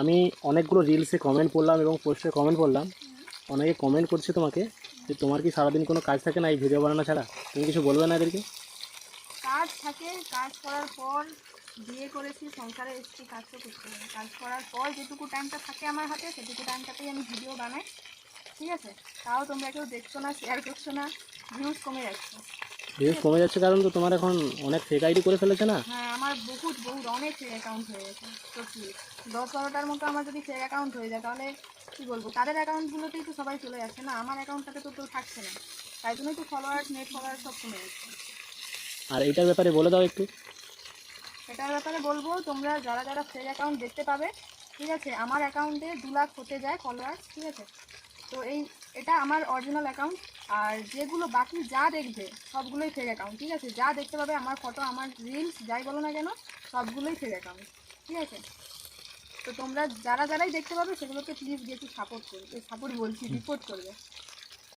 আমি অনেকগুলো রিলসে কমেন্ট করলাম এবং পোস্টে কমেন্ট করলাম। অনেকে কমেন্ট করছে তোমাকে যে তোমার কি সারাদিন কোনো কাজ থাকে না এই ভিডিও বানানো ছাড়া? তুমি কিছু বলবে না এদেরকে? কাজ থাকে কাজ করার পর বিয়ে করেছি সংসারে এসেছি কাজ তো করতে হবে। কাজ করার পর যেটুকু টাইমটা থাকে আমার হাতে সেটুকু টাইমটাতেই আমি ভিডিও বানাই। ঠিক আছে? তাও তোমরা কেউ দেখছ না শেয়ার করছ না ভিউজ কমে যাচ্ছে। ভিউজ কমে যাচ্ছে কারণ তো তোমার এখন অনেক ফেক আইডি করে ফেলেছে না? হ্যাঁ আমার বহুত বহুত অনেক ফেক অ্যাকাউন্ট হয়ে গেছে সত্যি। দশ বারোটার মতো আমার যদি ফেক অ্যাকাউন্ট হয়ে যায় তাহলে কী বলব? তাদের অ্যাকাউন্টগুলোতেই তো সবাই চলে যাচ্ছে না? আমার অ্যাকাউন্টটাতে তো কেউ থাকছে না। তাই জন্যই তো ফলোয়ার্স নেট ফলোয়ার সব কমে যাচ্ছে আর এইটার ব্যাপারে বলে দাও একটু। এটার ব্যাপারে বলব তোমরা যারা যারা ফেক অ্যাকাউন্ট দেখতে পাবে ঠিক আছে? আমার অ্যাকাউন্টে দু লাখ হতে যায় ফলোয়ার্স ঠিক আছে? তো এই এটা আমার অরিজিনাল অ্যাকাউন্ট আর যেগুলো বাকি যা দেখবে, সবগুলোই ফেক অ্যাকাউন্ট ঠিক আছে? যা দেখতে পাবে, আমার ফটো আমার রিলস যাই বলো না কেন, সবগুলোই ফেক অ্যাকাউন্ট ঠিক আছে? তো তোমরা যারা যারাই দেখতে পাবে, সেগুলোকে প্লিজ গিয়ে একটু সাপোর্ট করবে সাপোর্ট বলছি রিপোর্ট করবে।